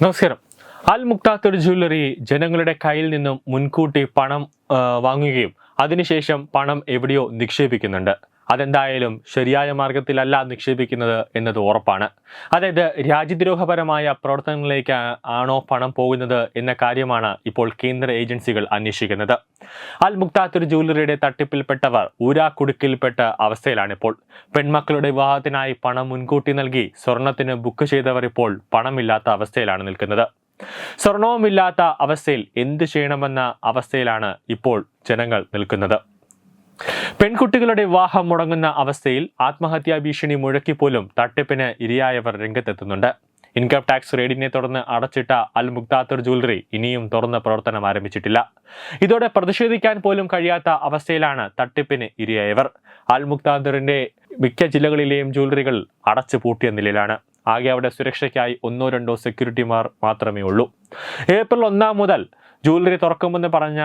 നമസ്കാരം. അൽ മുക്താത്തർ ജ്വല്ലറി ജനങ്ങളുടെ കയ്യിൽ നിന്നും മുൻകൂട്ടി പണം വാങ്ങുകയും അതിനുശേഷം പണം എവിടെയോ നിക്ഷേപിക്കുന്നുണ്ട്. അതെന്തായാലും ശരിയായ മാർഗത്തിലല്ല നിക്ഷേപിക്കുന്നത് എന്നത് ഉറപ്പാണ്. അതായത് രാജ്യദ്രോഹപരമായ പ്രവർത്തനങ്ങളിലേക്ക് ആണോ പണം പോകുന്നത് എന്ന കാര്യമാണ് ഇപ്പോൾ കേന്ദ്ര ഏജൻസികൾ അന്വേഷിക്കുന്നത്. അൽ മുക്താത്തുർ ജ്വല്ലറിയുടെ തട്ടിപ്പിൽപ്പെട്ടവർ ഊരാക്കുടുക്കിൽപ്പെട്ട അവസ്ഥയിലാണിപ്പോൾ. പെൺമക്കളുടെ വിവാഹത്തിനായി പണം മുൻകൂട്ടി നൽകി സ്വർണത്തിന് ബുക്ക് ചെയ്തവർ ഇപ്പോൾ പണമില്ലാത്ത അവസ്ഥയിലാണ് നിൽക്കുന്നത്. സ്വർണവുമില്ലാത്ത അവസ്ഥയിൽ എന്ത് ചെയ്യണമെന്ന അവസ്ഥയിലാണ് ഇപ്പോൾ ജനങ്ങൾ നിൽക്കുന്നത്. പെൺകുട്ടികളുടെ വിവാഹം മുടങ്ങുന്ന അവസ്ഥയിൽ ആത്മഹത്യാ ഭീഷണി മുഴക്കിപ്പോലും തട്ടിപ്പിന് ഇരയായവർ രംഗത്തെത്തുന്നുണ്ട്. ഇൻകം ടാക്സ് റെയ്ഡിനെ തുടർന്ന് അടച്ചിട്ട അൽ മുക്താത്തർ ജ്വല്ലറി ഇനിയും തുറന്ന പ്രവർത്തനം ആരംഭിച്ചിട്ടില്ല. ഇതോടെ പ്രതിഷേധിക്കാൻ പോലും കഴിയാത്ത അവസ്ഥയിലാണ് തട്ടിപ്പിന് ഇരയായവർ. അൽ മുക്താത്തറിന്റെ മിക്ക ജില്ലകളിലെയും ജ്വല്ലറികൾ അടച്ചു പൂട്ടിയ നിലയിലാണ്. ആകെ അവിടെ സുരക്ഷയ്ക്കായി ഒന്നോ രണ്ടോ സെക്യൂരിറ്റിമാർ മാത്രമേ ഉള്ളൂ. ഏപ്രിൽ ഒന്നാം മുതൽ ജ്വല്ലറി തുറക്കുമെന്ന് പറഞ്ഞ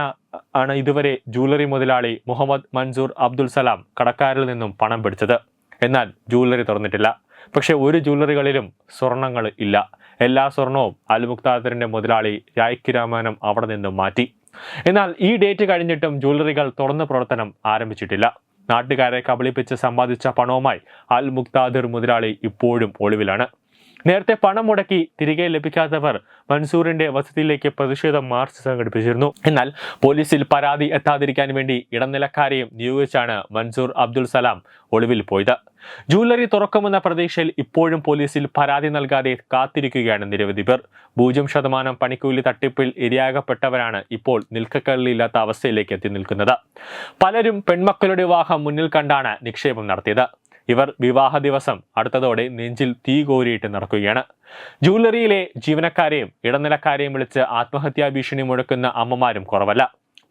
ആണ് ഇതുവരെ ജൂവലറി മുതലാളി മുഹമ്മദ് മൻസൂർ അബ്ദുൽ സലാം കടക്കാരിൽ നിന്നും പണം പിടിച്ചത്. എന്നാൽ ജൂവലറി തുറന്നിട്ടില്ല. പക്ഷേ ഒരു ജൂവലറികളിലും സ്വർണങ്ങൾ ഇല്ല. എല്ലാ സ്വർണവും അൽമുക്താദറിന്റെ മുതലാളി രായ്ക്ക് രാമാനം അവിടെ നിന്നും മാറ്റി. എന്നാൽ ഈ ഡേറ്റ് കഴിഞ്ഞിട്ടും ജൂവലറികൾ തുറന്ന പ്രവർത്തനം ആരംഭിച്ചിട്ടില്ല. നാട്ടുകാരെ കബളിപ്പിച്ച് സമ്പാദിച്ച പണവുമായി അൽ മുക്താദിർ മുതലാളി ഇപ്പോഴും ഒളിവിലാണ്. നേരത്തെ പണം മുടക്കി തിരികെ ലഭിക്കാത്തവർ മൻസൂറിന്റെ വസതിയിലേക്ക് പ്രതിഷേധ മാർച്ച് സംഘടിപ്പിച്ചിരുന്നു. എന്നാൽ പോലീസിൽ പരാതി എത്താതിരിക്കാൻ വേണ്ടി ഇടനിലക്കാരെയും നിയോഗിച്ചാണ് മൻസൂർ അബ്ദുൽ സലാം ഒളിവിൽ പോയത്. ജൂവലറി തുറക്കുമെന്ന പ്രതീക്ഷയിൽ ഇപ്പോഴും പോലീസിൽ പരാതി നൽകാതെ കാത്തിരിക്കുകയാണ് നിരവധി പേർ. പൂജ്യം ശതമാനം പണിക്കൂലി തട്ടിപ്പിൽ ഇരയാകപ്പെട്ടവരാണ് ഇപ്പോൾ നിൽക്കക്കള്ളില്ലാത്ത അവസ്ഥയിലേക്ക് എത്തി നിൽക്കുന്നത്. പലരും പെൺമക്കളുടെ വിവാഹം മുന്നിൽ കണ്ടാണ് നിക്ഷേപം നടത്തിയത്. ഇവർ വിവാഹ ദിവസം അടുത്തതോടെ നെഞ്ചിൽ തീ കോരിയിട്ട് നടക്കുകയാണ്. ജൂവലറിയിലെ ജീവനക്കാരെയും ഇടനിലക്കാരെയും വിളിച്ച് ആത്മഹത്യാ ഭീഷണി മുഴക്കുന്ന അമ്മമാരും കുറവല്ല.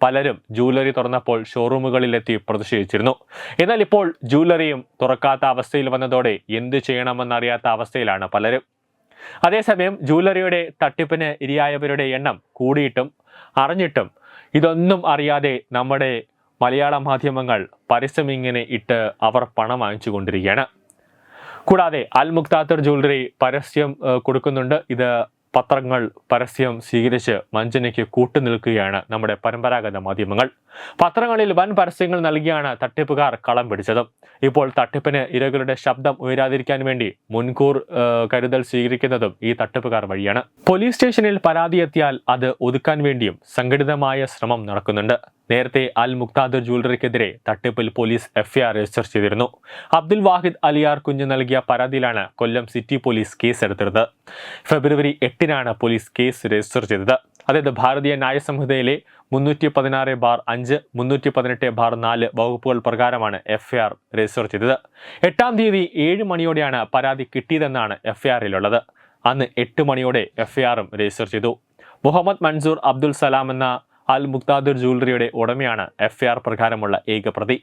പലരും ജൂവലറി തുറന്നപ്പോൾ ഷോറൂമുകളിലെത്തി പ്രതിഷേധിച്ചിരുന്നു. എന്നാൽ ഇപ്പോൾ ജൂവലറിയും തുറക്കാത്ത അവസ്ഥയിൽ വന്നതോടെ എന്ത് ചെയ്യണമെന്നറിയാത്ത അവസ്ഥയിലാണ് പലരും. അതേസമയം ജൂവലറിയുടെ തട്ടിപ്പിന് ഇരയായവരുടെ എണ്ണം കൂടിയിട്ടും അറിഞ്ഞിട്ടും ഇതൊന്നും അറിയാതെ നമ്മുടെ മലയാള മാധ്യമങ്ങൾ പരസ്യം ഇങ്ങനെ ഇട്ട് അവർ പണം വാങ്ങിച്ചു കൊണ്ടിരിക്കുകയാണ് കൂടാതെ അൽ മുക്താത്തർ ജ്വല്ലറി പരസ്യം കൊടുക്കുന്നുണ്ട്. ഇത് പത്രങ്ങൾ പരസ്യം സ്വീകരിച്ച് വഞ്ചനയ്ക്ക് കൂട്ടുനിൽക്കുകയാണ് നമ്മുടെ പരമ്പരാഗത മാധ്യമങ്ങൾ. പത്രങ്ങളിൽ വൻ പരസ്യങ്ങൾ നൽകിയാണ് തട്ടിപ്പുകാർ കളം പിടിച്ചത്. ഇപ്പോൾ തട്ടിപ്പിന് ഇരകളുടെ ശബ്ദം ഉയരാതിരിക്കാൻ വേണ്ടി മുൻകൂർ കരുതൽ സ്വീകരിക്കുന്നതും ഈ തട്ടിപ്പുകാർ വഴിയാണ്. പോലീസ് സ്റ്റേഷനിൽ പരാതി എത്തിയാൽ അത് ഒതുക്കാൻ വേണ്ടിയും സംഘടിതമായ ശ്രമം നടക്കുന്നുണ്ട്. നേരത്തെ അൽ മുക്താദർ ജ്വല്ലറിക്കെതിരെ തട്ടിപ്പിൽ പോലീസ് എഫ്ഐആർ രജിസ്റ്റർ ചെയ്തിരുന്നു. അബ്ദുൽ വാഹിദ് അലിയാർ കുഞ്ഞ് നൽകിയ പരാതിയിലാണ് കൊല്ലം സിറ്റി പോലീസ് കേസ് എടുത്തിരുന്നത്. ഫെബ്രുവരി എട്ടിനാണ് പോലീസ് കേസ് രജിസ്റ്റർ ചെയ്തത്. അതായത് ഭാരതീയ ന്യായ സംഹിതയിലെ മുന്നൂറ്റി പതിനാറ് ബാർ അഞ്ച് മുന്നൂറ്റി പതിനെട്ട് ബാർ നാല് വകുപ്പുകൾ പ്രകാരമാണ് എഫ്ഐആർ രജിസ്റ്റർ ചെയ്തത്. എട്ടാം തീയതി ഏഴ് മണിയോടെയാണ് പരാതി കിട്ടിയതെന്നാണ് എഫ്ഐആറിലുള്ളത്. അന്ന് എട്ട് മണിയോടെ എഫ്ഐആറും രജിസ്റ്റർ ചെയ്തു. മുഹമ്മദ് മൻസൂർ അബ്ദുൽ സലാം എന്ന അൽ മുക്താദുർ ജ്വല്ലറിയുടെ ഉടമയാണ് എഫ് ആർ പ്രകാരമുള്ള ഏക പ്രതി.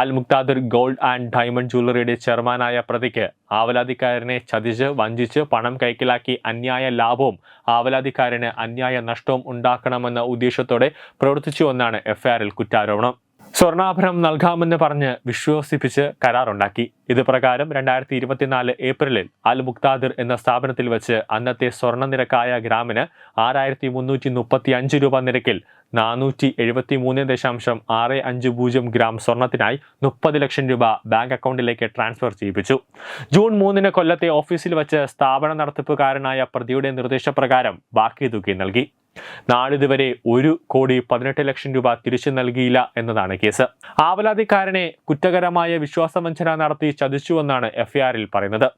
Al Muktadir gold and diamond ജ്വല്ലറിയുടെ ചെയർമാനായ പ്രതിക്ക് ആവലാതിക്കാരനെ ചതിച്ച് വഞ്ചിച്ച് പണം കൈക്കലാക്കി അന്യായ ലാഭവും ആവലാതിക്കാരന് അന്യായ നഷ്ടവും ഉണ്ടാക്കണമെന്ന ഉദ്ദേശത്തോടെ പ്രവർത്തിച്ചുവെന്നാണ് എഫ്ഐആറിൽ കുറ്റാരോപണം. സ്വർണാഭരണം നൽകാമെന്ന് പറഞ്ഞ് വിശ്വസിപ്പിച്ച് കരാറുണ്ടാക്കി. ഇത് പ്രകാരം രണ്ടായിരത്തി ഇരുപത്തിനാല് ഏപ്രിലിൽ അൽ മുക്താദിർ എന്ന സ്ഥാപനത്തിൽ വെച്ച് അന്നത്തെ സ്വർണ നിരക്കായ ഗ്രാമിന് ആറായിരത്തി മുന്നൂറ്റി മുപ്പത്തി അഞ്ച് രൂപ നിരക്കിൽ നാനൂറ്റി എഴുപത്തി മൂന്ന് ദശാംശം ആറ് അഞ്ച് പൂജ്യം ഗ്രാം സ്വർണത്തിനായി മുപ്പത് ലക്ഷം രൂപ ബാങ്ക് അക്കൗണ്ടിലേക്ക് ട്രാൻസ്ഫർ ചെയ്യിപ്പിച്ചു. ജൂൺ മൂന്നിന് കൊല്ലത്തെ ഓഫീസിൽ വെച്ച് സ്ഥാപന നടത്തിപ്പുകാരനായ പ്രതിയുടെ നിർദ്ദേശപ്രകാരം ബാക്കി തുക നൽകി. നാളിതുവരെ ഒരു കോടി പതിനെട്ട് ലക്ഷം രൂപ തിരിച്ചു നൽകിയില്ല എന്നതാണ് കേസ്. ആവലാതിക്കാരനെ കുറ്റകരമായ വിശ്വാസവഞ്ചന നടത്തി ചതിച്ചുവെന്നാണ് എഫ്ഐആറിൽ പറയുന്നത്.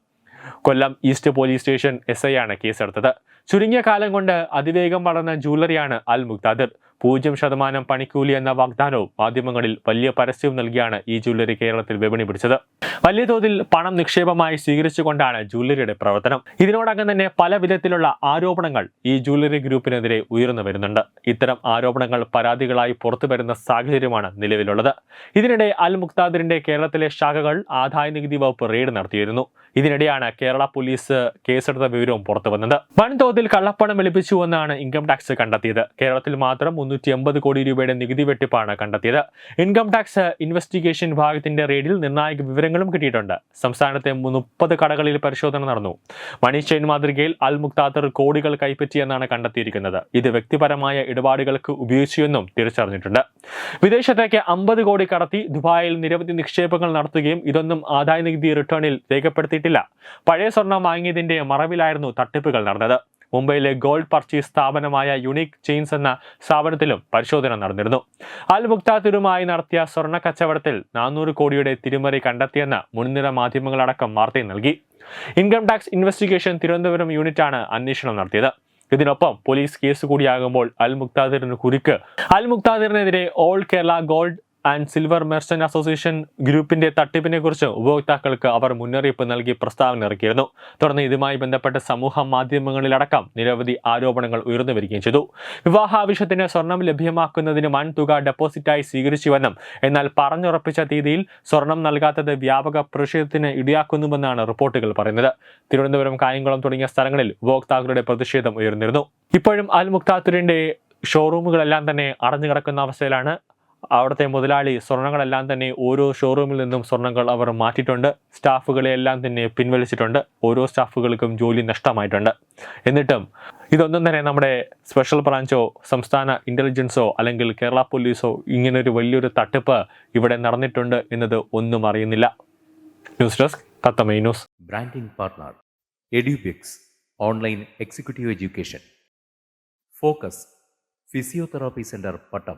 Kollam east police station S I ആണ് കേസെടുത്തത്. ചുരുങ്ങിയ കാലം കൊണ്ട് അതിവേഗം വളർന്ന ജൂവലറിയാണ് അൽ മുക്താദിർ പൂജ്യം ശതമാനം പണിക്കൂലി എന്ന വാഗ്ദാനവും മാധ്യമങ്ങളിൽ വലിയ പരസ്യവും നൽകിയാണ് ഈ ജ്വല്ലറി കേരളത്തിൽ വിപണി പിടിച്ചത്. വലിയ തോതിൽ പണം നിക്ഷേപമായി സ്വീകരിച്ചുകൊണ്ടാണ് ജ്വല്ലറിയുടെ പ്രവർത്തനം. ഇതിനോടകം തന്നെ പല വിധത്തിലുള്ള ആരോപണങ്ങൾ ഈ ജ്വല്ലറി ഗ്രൂപ്പിനെതിരെ ഉയർന്നു വരുന്നുണ്ട്. ഇത്തരം ആരോപണങ്ങൾ പരാതികളായി പുറത്തു വരുന്ന സാഹചര്യമാണ് നിലവിലുള്ളത്. ഇതിനിടെ അൽ മുക്താദിറിന്റെ കേരളത്തിലെ ശാഖകൾ ആദായ നികുതി വകുപ്പ് റെയ്ഡ് നടത്തിയിരുന്നു. ഇതിനിടെയാണ് കേരള പോലീസ് കേസെടുത്ത വിവരവും പുറത്തു വന്നത്. വൻതോതിൽ കള്ളപ്പണം വെളുപ്പിച്ചുവെന്നാണ് ഇൻകം ടാക്സ് കണ്ടെത്തിയത്. കേരളത്തിൽ മാത്രം മുന്നൂറ്റി എൺപത് കോടി രൂപയുടെ നികുതി വെട്ടിപ്പാണ് കണ്ടെത്തിയത്. ഇൻകം ടാക്സ് ഇൻവെസ്റ്റിഗേഷൻ വിഭാഗത്തിന്റെ റെയ്ഡിൽ നിർണായക വിവരങ്ങളും കിട്ടിയിട്ടുണ്ട്. സംസ്ഥാനത്തെ മുപ്പത് കടകളിൽ പരിശോധന നടന്നു. മണി ചെയിൻ മാതൃകയിൽ അൽ മുക്താദർ കോടികൾ കൈപ്പറ്റിയെന്നാണ് കണ്ടെത്തിയിരിക്കുന്നത്. ഇത് വ്യക്തിപരമായ ഇടപാടുകൾക്ക് ഉപയോഗിച്ചുവെന്നും തിരിച്ചറിഞ്ഞിട്ടുണ്ട്. വിദേശത്തേക്ക് അമ്പത് കോടി കടത്തി ദുബായിൽ നിരവധി നിക്ഷേപങ്ങൾ നടത്തുകയും ഇതൊന്നും ആദായ നികുതി റിട്ടേണിൽ രേഖപ്പെടുത്തിയിട്ടില്ല. പഴയ സ്വർണം വാങ്ങിയതിന്റെ മറവിലായിരുന്നു തട്ടിപ്പുകൾ നടന്നത്. മുംബൈയിലെ ഗോൾഡ് പർച്ചേസ് സ്ഥാപനമായ യുണീക് ചെയിൻസ് എന്ന സ്ഥാപനത്തിലും പരിശോധന നടന്നിരുന്നു. അൽ മുക്താത്തിരുമായി നടത്തിയ സ്വർണ കച്ചവടത്തിൽ നാനൂറ് കോടിയുടെ തിരിമറി കണ്ടെത്തിയെന്ന് മുൻനിര മാധ്യമങ്ങളടക്കം വാർത്തയും നൽകി. ഇൻകം ടാക്സ് ഇൻവെസ്റ്റിഗേഷൻ തിരുവനന്തപുരം യൂണിറ്റാണ് അന്വേഷണം നടത്തിയത്. ഇതിനൊപ്പം പോലീസ് കേസ് കൂടിയാകുമ്പോൾ അൽ മുക്താദിറിന് കുരുക്ക്. Al മുക്താദിറിനെതിരെ all Kerala gold and silver merchant association ഗ്രൂപ്പിന്റെ തട്ടിപ്പിനെ കുറിച്ച് ഉപഭോക്താക്കൾക്ക് അവർ മുന്നറിയിപ്പ് നൽകി പ്രസ്താവന ഇറക്കിയിരുന്നു. തുടർന്ന് ഇതുമായി ബന്ധപ്പെട്ട സമൂഹ മാധ്യമങ്ങളിലടക്കം നിരവധി ആരോപണങ്ങൾ ഉയർന്നു വരികയും ചെയ്തു. വിവാഹ ആവശ്യത്തിന് സ്വർണം ലഭ്യമാക്കുന്നതിന് വൻ തുക ഡെപ്പോസിറ്റായി സ്വീകരിച്ചുവെന്നും എന്നാൽ പറഞ്ഞുറപ്പിച്ച തീയതിയിൽ സ്വർണം നൽകാത്തത് വ്യാപക പ്രതിഷേധത്തിന് ഇടയാക്കുന്നുവെന്നാണ് റിപ്പോർട്ടുകൾ പറയുന്നത്. തിരുവനന്തപുരം കായംകുളം തുടങ്ങിയ സ്ഥലങ്ങളിൽ ഉപഭോക്താക്കളുടെ പ്രതിഷേധം ഉയർന്നിരുന്നു. ഇപ്പോഴും അൽ മുക്താത്തുരിന്റെ ഷോറൂമുകളെല്ലാം തന്നെ അടഞ്ഞു കിടക്കുന്ന അവസ്ഥയിലാണ് അവിടുത്തെ മുതലാളി സ്വർണങ്ങളെല്ലാം തന്നെ ഓരോ ഷോറൂമിൽ നിന്നും സ്വർണങ്ങൾ അവർ മാറ്റിയിട്ടുണ്ട്. സ്റ്റാഫുകളെ എല്ലാം തന്നെ പിൻവലിച്ചിട്ടുണ്ട്. ഓരോ സ്റ്റാഫുകൾക്കും ജോലി നഷ്ടമായിട്ടുണ്ട്. എന്നിട്ടും ഇതൊന്നും തന്നെ നമ്മുടെ സ്പെഷ്യൽ ബ്രാഞ്ചോ സംസ്ഥാന ഇന്റലിജൻസോ അല്ലെങ്കിൽ കേരള പോലീസോ ഇങ്ങനൊരു വലിയൊരു തട്ടിപ്പ് ഇവിടെ നടന്നിട്ടുണ്ട് എന്നത് ഒന്നും അറിയുന്നില്ല. News desk തത്തമൈ news. Branding partner Edubix online executive education focus physiotherapy centre Pattom